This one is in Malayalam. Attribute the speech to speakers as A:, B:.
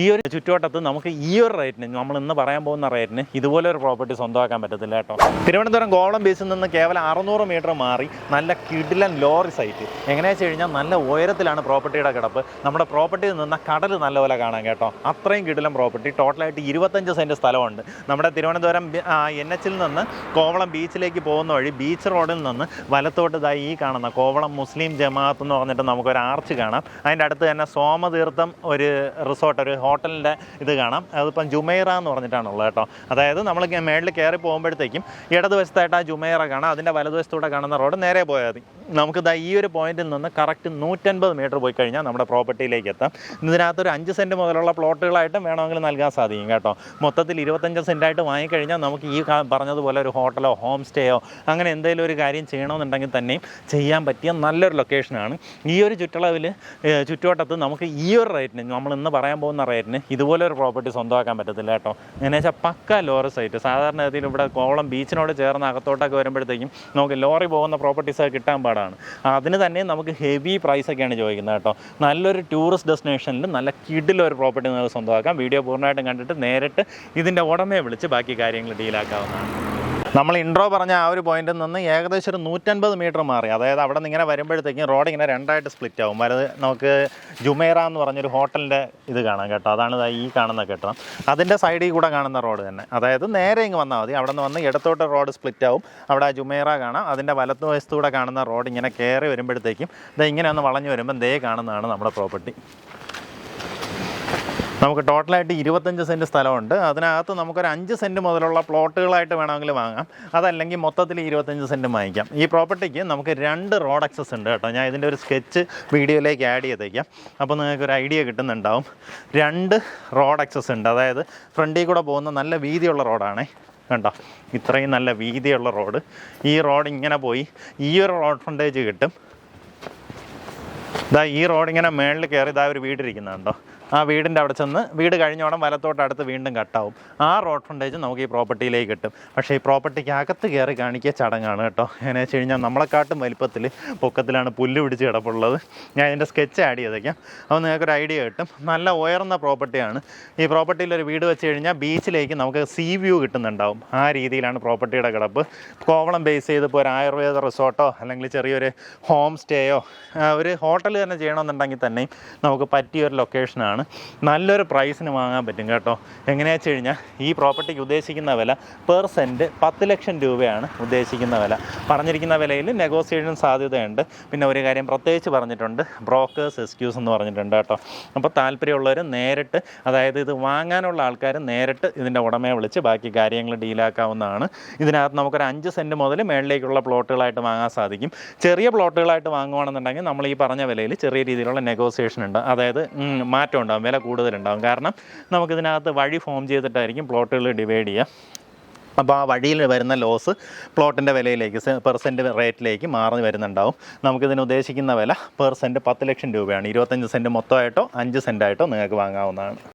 A: ഈ ഒരു ചുറ്റുവട്ടത്ത് നമുക്ക് ഈ ഒരു റേറ്റിന് നമ്മൾ ഇന്ന് പറയാൻ പോകുന്ന റേറ്റിന് ഇതുപോലെ ഒരു പ്രോപ്പർട്ടി സ്വന്തമാക്കാൻ പറ്റത്തില്ല കേട്ടോ. തിരുവനന്തപുരം ഗോളം ബീച്ചിൽ നിന്ന് കേവലം അറുന്നൂറ് മീറ്റർ മാറി നല്ല കിടിലൻ ലോറി സൈറ്റ് എങ്ങനെയാ വെച്ച് കഴിഞ്ഞാൽ നല്ല ഉയരത്തിലാണ് പ്രോപ്പർട്ടിയുടെ കിടപ്പ്. നമ്മുടെ പ്രോപ്പർട്ടിയിൽ നിന്ന് കടൽ നല്ലപോലെ കാണാം കേട്ടോ. അത്രയും കിടിലൻ പ്രോപ്പർട്ടി ടോട്ടലായിട്ട് ഇരുപത്തഞ്ച് സെന്റ് സ്ഥലമുണ്ട്. നമ്മുടെ തിരുവനന്തപുരം എൻ എച്ചിൽ നിന്ന് കോവളം ബീച്ചിലേക്ക് പോകുന്ന വഴി ബീച്ച് റോഡിൽ നിന്ന് വലത്തോട്ട് ഇതായി ഈ കാണുന്ന കോവളം മുസ്ലിം ജമാഅത്ത് എന്ന് പറഞ്ഞിട്ട് നമുക്കൊരു ആർച്ച് കാണാം. അതിന്റെ അടുത്ത് തന്നെ സോമതീർത്ഥം ഒരു റിസോർട്ട് ഒരു ഹോട്ടലിന്റെ ഇത് കാണാം. അതിപ്പം ജുമൈറ എന്ന് പറഞ്ഞിട്ടാണുള്ളത് കേട്ടോ. അതായത് നമ്മൾ മേളിൽ കയറി പോകുമ്പോഴത്തേക്കും ഇടതുവശത്തായിട്ട് ആ ജുമൈറ കാണാം. അതിന്റെ വലതുവശത്തൂടെ കാണുന്ന റോഡ് നേരെ പോയാൽ മതി. നമുക്ക് ദാ ഈ ഒരു പോയിന്റിൽ നിന്ന് കറക്റ്റ് നൂറ്റൻപത് മീറ്റർ പോയി കഴിഞ്ഞാൽ നമ്മുടെ പ്രോപ്പർട്ടിയിലേക്ക് എത്താം. ഇതിനകത്തൊരു അഞ്ച് സെന്റ് മുതലുള്ള പ്ലോട്ടുകളായിട്ടും വേണമെങ്കിൽ നൽകാൻ സാധിക്കും കേട്ടോ. മൊത്തത്തിൽ ഇരുപത്തഞ്ച് സെന്റായിട്ട് വാങ്ങിക്കഴിഞ്ഞാൽ നമുക്ക് ഈ പറഞ്ഞതുപോലെ ഒരു ഹോട്ടലോ ഹോം സ്റ്റേയോ അങ്ങനെ എന്തെങ്കിലും ഒരു കാര്യം ചെയ്യണമെന്നുണ്ടെങ്കിൽ തന്നെയും ചെയ്യാൻ പറ്റിയ നല്ലൊരു ലൊക്കേഷനാണ് ഈ ഒരു ചുറ്റളവിൽ ചുറ്റുവട്ടത്ത് നമുക്ക് ഈ ഒരു റേറ്റിന് നമ്മൾ ഇന്ന് പറയാൻ പോകുന്ന റേറ്റിന് ഇതുപോലെ ഒരു പ്രോപ്പർട്ടി സ്വന്തമാക്കാൻ പറ്റത്തില്ല കേട്ടോ. എന്നു വെച്ചാൽ പക്ക ലോറി സൈറ്റ്. സാധാരണ ഗതിയിൽ ഇവിടെ കോവളം ബീച്ചിനോട് ചേർന്ന് അകത്തോട്ടൊക്കെ വരുമ്പോഴത്തേക്കും നമുക്ക് ലോറി പോകുന്ന പ്രോപ്പർട്ടീസ് കിട്ടാൻ പാടാണ്. അതിന് തന്നെ നമുക്ക് ഹെവി പ്രൈസൊക്കെയാണ് ചോദിക്കുന്നത് കേട്ടോ. നല്ലൊരു ടൂറിസ്റ്റ് ഡെസ്റ്റിനേഷനിൽ നല്ല കിഡിലൊരു പ്രോപ്പർട്ടി നിങ്ങൾക്ക് സ്വന്തമാക്കാം. വീഡിയോ പൂർണമായിട്ടും കണ്ടിട്ട് നേരിട്ട് ഇതിന്റെ ഉടമയെ വിളിച്ച് ബാക്കി കാര്യങ്ങൾ ഡീലാക്കാവുന്നതാണ് നമ്മൾ ഇൻട്രോ പറഞ്ഞ ആ ഒരു പോയിന്റിൽ നിന്ന് ഏകദേശം ഒരു നൂറ്റൻപത് മീറ്റർ മാറി. അതായത് അവിടെ നിന്ന് ഇങ്ങനെ വരുമ്പോഴത്തേക്കും റോഡ് ഇങ്ങനെ രണ്ടായിട്ട് സ്പ്ലിറ്റ് ആവും. വലത് നമുക്ക് ജുമേറ എന്ന് പറഞ്ഞൊരു ഹോട്ടലിന്റെ ഇത് കാണാം കേട്ടോ. അതാണ് ഈ കാണുന്ന കെട്ടിടം. അതിന്റെ സൈഡിൽ കൂടെ കാണുന്ന റോഡ് തന്നെ. അതായത് നേരെ ഇങ്ങ് വന്നാൽ മതി. അവിടെ നിന്ന് വന്ന് ഇടത്തോട്ട് റോഡ് സ്പ്ലിറ്റ് ആവും. അവിടെ ജുമേറ കാണാം. അതിന്റെ വലത്ത് വശത്തൂടെ കാണുന്ന റോഡ് ഇങ്ങനെ കയറി വരുമ്പോഴത്തേക്കും ഇത് ഇങ്ങനെ ഒന്ന് വളഞ്ഞു വരുമ്പോൾ ദേ കാണുന്നതാണ് നമ്മുടെ പ്രോപ്പർട്ടി നമുക്ക് ടോട്ടലായിട്ട് ഇരുപത്തഞ്ച് സെന്റ് സ്ഥലമുണ്ട്. അതിനകത്ത് നമുക്കൊരു അഞ്ച് സെന്റ് മുതലുള്ള പ്ലോട്ടുകളായിട്ട് വേണമെങ്കിൽ വാങ്ങാം. അതല്ലെങ്കിൽ മൊത്തത്തിൽ ഇരുപത്തഞ്ച് സെന്റ് വാങ്ങിക്കാം. ഈ പ്രോപ്പർട്ടിക്ക് നമുക്ക് രണ്ട് റോഡ് അക്സസ് ഉണ്ട് കേട്ടോ. ഞാൻ ഇതിന്റെ ഒരു സ്കെച്ച് വീഡിയോയിലേക്ക് ആഡ് ചെയ്തേക്കാം. അപ്പോൾ നിങ്ങൾക്ക് ഒരു ഐഡിയ കിട്ടുന്നുണ്ടാവും. രണ്ട് റോഡ് അക്സസ് ഉണ്ട്. അതായത് ഫ്രണ്ടിൽ കൂടെ പോകുന്ന നല്ല വീതിയുള്ള റോഡാണേ. കണ്ടോ? ഇത്രയും നല്ല വീതിയുള്ള റോഡ്. ഈ റോഡ് ഇങ്ങനെ പോയി. ഈ ഒരു റോഡ് ഫ്രണ്ടേജ് കിട്ടും. ഇതാ ഈ റോഡ് ഇങ്ങനെ മേളിൽ കയറി ഇതാ ഒരു വീടിരിക്കുന്നുണ്ടോ ആ വീടിന്റെ അവിടെ ചെന്ന് വീട് കഴിഞ്ഞോടം വലത്തോട്ടടുത്ത് വീണ്ടും കട്ടാവും. ആ റോഡ് ഫ്രണ്ടേജ് നമുക്ക് ഈ പ്രോപ്പർട്ടിയിലേക്ക് കിട്ടും. പക്ഷേ ഈ പ്രോപ്പർട്ടിക്ക് അകത്ത് കയറി കാണിക്കുക ചടങ്ങാണ് കേട്ടോ. എങ്ങനെ വെച്ച് കഴിഞ്ഞാൽ നമ്മളെക്കാട്ടും വലിപ്പത്തിൽ പൊക്കത്തിലാണ് പുല്ല് പിടിച്ച് കിടപ്പുള്ളത്. ഞാൻ ഇതിന്റെ സ്കെച്ച് ആഡ് ചെയ്തേക്കാം. അപ്പോൾ നിങ്ങൾക്കൊരു ഐഡിയ കിട്ടും. നല്ല ഉയർന്ന പ്രോപ്പർട്ടിയാണ് ഈ പ്രോപ്പർട്ടിയിൽ ഒരു വീട് വെച്ച് കഴിഞ്ഞാൽ ബീച്ചിലേക്ക് നമുക്ക് സീ വ്യൂ കിട്ടുന്നുണ്ടാവും. ആ രീതിയിലാണ് പ്രോപ്പർട്ടിയുടെ കിടപ്പ്. കോവളം ബേസ് ചെയ്ത് ഇപ്പോൾ ഒരു ആയുർവേദ റിസോർട്ടോ അല്ലെങ്കിൽ ചെറിയൊരു ഹോം സ്റ്റേയോ ഒരു ഹോട്ടൽ തന്നെ ചെയ്യണമെന്നുണ്ടെങ്കിൽ തന്നെയും നമുക്ക് പറ്റിയൊരു ലൊക്കേഷനാണ് നല്ലൊരു പ്രൈസിന് വാങ്ങാൻ പറ്റും കേട്ടോ. എങ്ങനെയാ വെച്ച് കഴിഞ്ഞാൽ ഈ പ്രോപ്പർട്ടിക്ക് ഉദ്ദേശിക്കുന്ന വില പെർ സെന്റ് പത്ത് ലക്ഷം രൂപയാണ് ഉദ്ദേശിക്കുന്ന വില. പറഞ്ഞിരിക്കുന്ന വിലയിൽ നെഗോസിയേഷൻ സാധ്യതയുണ്ട്. പിന്നെ ഒരു കാര്യം പ്രത്യേകിച്ച് പറഞ്ഞിട്ടുണ്ട്. ബ്രോക്കേഴ്സ് എക്സ്ക്യൂസ് എന്ന് പറഞ്ഞിട്ടുണ്ട് കേട്ടോ. അപ്പോൾ താല്പര്യമുള്ളവർ നേരിട്ട് അതായത് ഇത് വാങ്ങാനുള്ള ആൾക്കാർ നേരിട്ട് ഇതിന്റെ ഉടമയെ വിളിച്ച് ബാക്കി കാര്യങ്ങൾ ഡീലാക്കാവുന്നതാണ് ഇതിനകത്ത് നമുക്കൊരു അഞ്ച് സെന്റ് മുതൽ മേളിലേക്കുള്ള പ്ലോട്ടുകളായിട്ട് വാങ്ങാൻ സാധിക്കും. ചെറിയ പ്ലോട്ടുകളായിട്ട് വാങ്ങുകയാണെന്നുണ്ടെങ്കിൽ നമ്മൾ ഈ പറഞ്ഞ വിലയിൽ ചെറിയ രീതിയിലുള്ള നെഗോസിയേഷൻ ഉണ്ട്. അതായത് ഉം, ഉണ്ടാകും വില കൂടുതലുണ്ടാകും കാരണം നമുക്കിതിനകത്ത് വഴി ഫോം ചെയ്തിട്ടായിരിക്കും പ്ലോട്ടുകൾ ഡിവൈഡ് ചെയ്യുക. അപ്പോൾ ആ വഴിയിൽ വരുന്ന ലോസ് പ്ലോട്ടിന്റെ വിലയിലേക്ക് പെർസെന്റ് റേറ്റിലേക്ക് മാറി വരുന്നുണ്ടാവും. നമുക്കിതിന് ഉദ്ദേശിക്കുന്ന വില പെർസെന്റ് പത്ത് ലക്ഷം രൂപയാണ്. ഇരുപത്തഞ്ച് സെന്റ് മൊത്തമായിട്ടോ അഞ്ച് സെന്റായിട്ടോ നിങ്ങൾക്ക് വാങ്ങാവുന്നതാണ്.